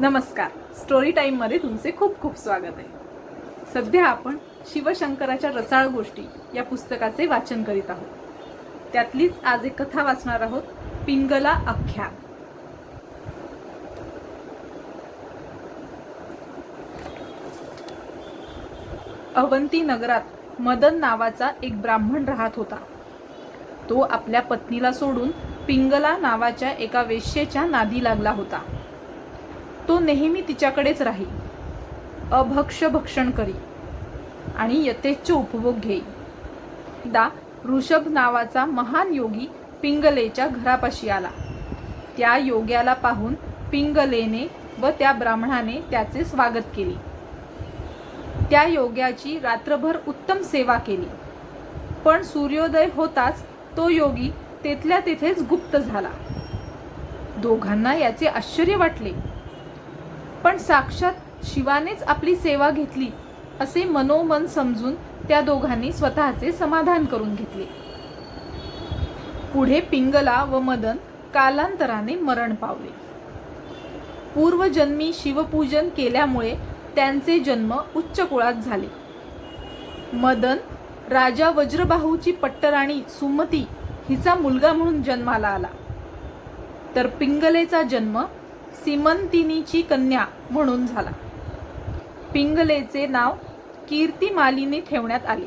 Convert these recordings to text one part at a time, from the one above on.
नमस्कार. स्टोरी टाईममध्ये तुमचे खूप खूप स्वागत आहे. सध्या आपण शिवशंकराच्या रसाळ गोष्टी या पुस्तकाचे वाचन करीत आहोत. त्यातलीच आज एक कथा वाचणार आहोत पिंगला अख्या. अवंती नगरात मदन नावाचा एक ब्राह्मण राहत होता. तो आपल्या पत्नीला सोडून पिंगला नावाच्या एका वेश्येच्या नादी लागला होता. तो नेहमी तिच्याकडेच राही. अभक्ष भक्षण करी. आणि यथेच्छ उपभोग घेई. दा ऋषभ नावाचा महान योगी पिंगलेच्या घरापाशी आला. त्या योग्याला पाहून पिंगलेने व त्या ब्राह्मणाने त्याचे स्वागत केले. त्या योग्याची रात्रभर उत्तम सेवा केली. पण सूर्योदय होताच तो योगी तेथल्या तिथेच गुप्त झाला. दोघांना याचे आश्चर्य वाटले. पण साक्षात शिवानेच आपली सेवा घेतली असे मनोमन समजून त्या दोघांनी स्वतःचे समाधान करून घेतले. पुढे पिंगला व मदन कालांतराने मरण पावले. पूर्वजन्मी शिवपूजन केल्यामुळे त्यांचे जन्म उच्च कुळात झाले. मदन राजा वज्रबाहूची पट्टराणी सुमती हिचा मुलगा म्हणून जन्माला आला. तर पिंगलेचा जन्म सिमंतिनीची कन्या म्हणून झाला. पिंगलेचे नाव कीर्तिमालिनी ठेवण्यात आले.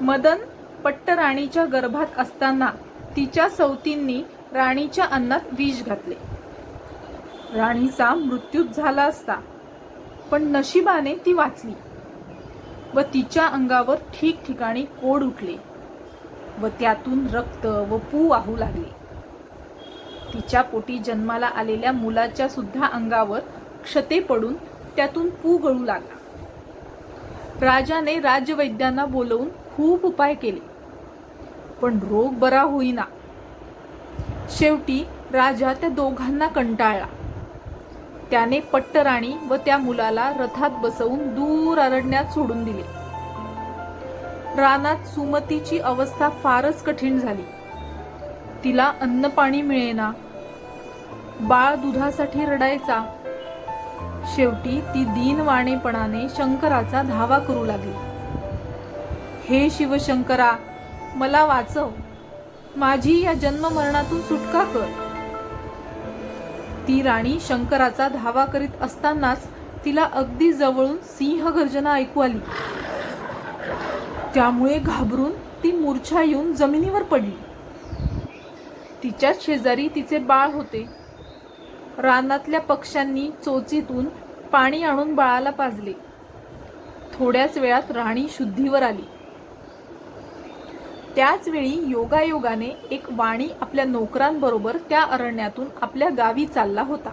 मदन पट्टराणीच्या गर्भात असताना तिच्या सौतींनी राणीच्या अन्नात विष घातले. राणीचा मृत्यू झाला असता पण नशिबाने ती वाचली व तिच्या अंगावर ठिकठिकाणी कोड उठले व त्यातून रक्त व पू वाहू लागले. तिच्या पोटी जन्माला आलेल्या मुलाच्या सुद्धा अंगावर क्षते पडून त्यातून पू गळू लागला. राजाने राजवैद्यांना बोलवून खूप उपाय केले. पण रोग बरा होईना. शेवटी राजा त्या दोघांना कंटाळला. त्याने पट्टराणी व त्या मुलाला रथात बसवून दूर अरण्यात सोडून दिले. रानात सुमतीची अवस्था फारच कठीण झाली. तिला अन्न पाणी मिळेना. बाळ दुधासाठी रडायचा. शेवटी ती दीनवाणेपणाने शंकराचा धावा करू लागली. हे शिवशंकरा मला वाचव. माझी या जन्म मरणातून सुटका कर. ती राणी शंकराचा धावा करीत असतानाच तिला अगदी जवळून सिंह गर्जना ऐकू आली. त्यामुळे घाबरून ती मूर्छा येऊन जमिनीवर पडली. तिच्याच शेजारी तिचे बाळ होते. रानातल्या पक्ष्यांनी चोचीतून पाणी आणून बाळाला पाजले. थोड्याच वेळात राणी शुद्धीवर आली. त्याच वेळी योगायोगाने एक वाणी आपल्या नोकरांबरोबर त्या अरण्यातून आपल्या गावी चालला होता.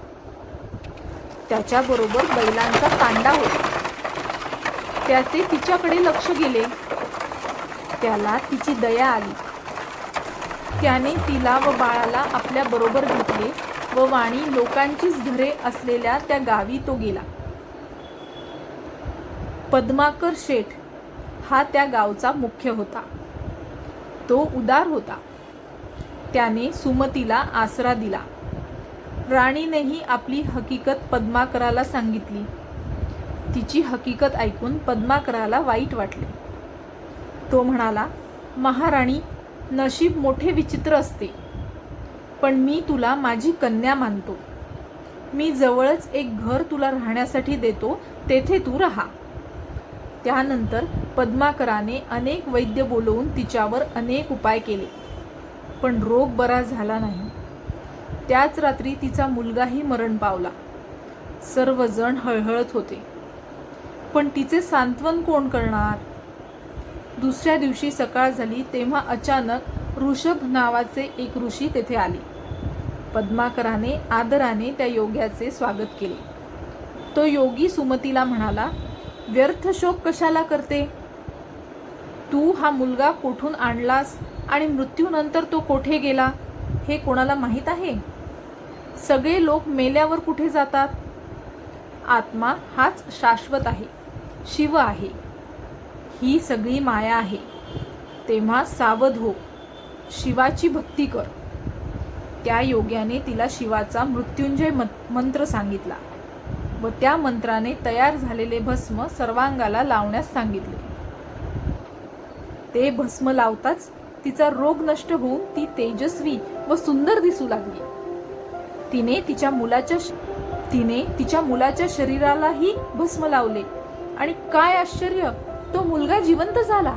त्याच्याबरोबर बैलांचा तांडा होता. त्याचे तिच्याकडे लक्ष गेले. त्याला तिची दया आली. त्याने तिला व बाळाला आपल्या बरोबर घेतले व वाणी लोकांचीच घरे असलेल्या त्या गावी तो गेला. पद्माकर शेठ हा त्या गावचा मुख्य होता. तो उदार होता. त्याने सुमतीला आसरा दिला. राणीनेही आपली हकीकत पद्माकराला सांगितली. तिची हकीकत ऐकून पद्माकराला वाईट वाटले. तो म्हणाला महाराणी नशीब मोठे विचित्र असते. पण मी तुला माझी कन्या मानतो. मी जवळच एक घर तुला राहण्यासाठी देतो तेथे तू राहा. त्यानंतर पद्माकराने अनेक वैद्य बोलवून तिच्यावर अनेक उपाय केले. पण रोग बरा झाला नाही. त्याच रात्री तिचा मुलगाही मरण पावला. सर्वजण हळहळत होते. पण तिचे सांत्वन कोण करणार? दुसऱ्या दिवशी सकाळ झाली तेव्हा अचानक ऋषभ नावाचे एक ऋषी तेथे आले. पद्माकराने आदराने त्या योग्याचे स्वागत केले. तो योगी सुमतीला म्हणाला व्यर्थ शोक कशाला करते? तू हा मुलगा कोठून आणलास आणि मृत्यूनंतर तो कोठे गेला हे कोणाला माहीत आहे? सगळे लोक मेल्यावर कुठे जातात? आत्मा हाच शाश्वत आहे शिव आहे. ही सगळी माया आहे. तेव्हा सावध हो. शिवाची भक्ती कर. त्या योग्याने तिला शिवाचा मृत्युंजय मत- मंत्र सांगितला व त्या मंत्राने तयार झालेले भस्म सर्वांगाला लावण्यास सांगितले. ते भस्म लावताच तिचा रोग नष्ट होऊन ती तेजस्वी व सुंदर दिसू लागली. तिने तिच्या मुलाच्या तिने तिच्या मुलाच्या शरीरालाही भस्म लावले आणि काय आश्चर्य! तो मुलगा जिवंत झाला.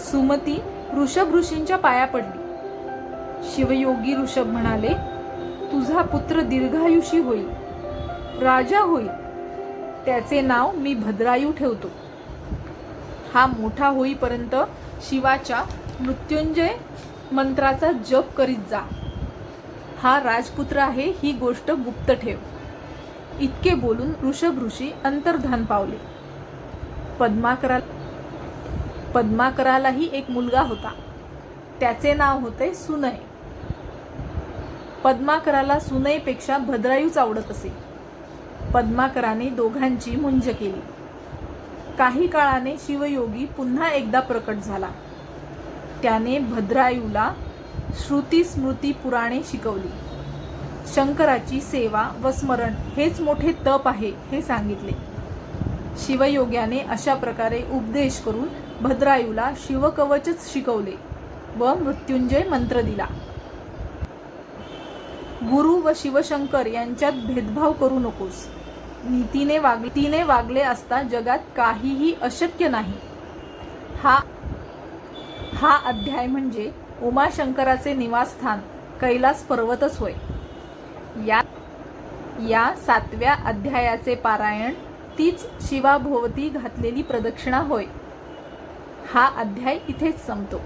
सुमती ऋषभ ऋषींच्या पाया पडली. शिवयोगी ऋषभ म्हणाले तुझा पुत्र दीर्घायुषी होईल. राजा होईल. त्याचे नाव मी भद्रायू ठेवतो. हा मोठा होईपर्यंत शिवाच्या मृत्युंजय मंत्राचा जप करीत जा. हा राजपुत्र आहे ही गोष्ट गुप्त ठेव. इतके बोलून ऋषभ ऋषी अंतर्धान पावले. पद्माकरा पद्माकरालाही एक मुलगा होता. त्याचे नाव होते सुनय. पद्माकराला सुनयपेक्षा भद्रायूच आवडत असे. पद्माकराने दोघांची मुंज केली. काही काळाने शिवयोगी पुन्हा एकदा प्रकट झाला. त्याने भद्रायूला श्रुती स्मृती पुराणे शिकवली. शंकराची सेवा व स्मरण हेच मोठे तप आहे हे सांगितले. शिवयोग्याने अशा प्रकारे उपदेश करून भद्रायूला शिवकवचच शिकवले व मृत्युंजय मंत्र दिला. गुरु व शिवशंकर यांच्यात भेदभाव करू नकोस. नीतीने वाग तिने वागले असता जगात काहीही अशक्य नाही. हा हा अध्याय म्हणजे उमाशंकराचे निवासस्थान कैलास पर्वतच होय. या या सातव्या अध्यायाचे पारायण तीच शिवाभोवती घातलेली प्रदक्षिणा होय. हा अध्याय इथेच संपतो.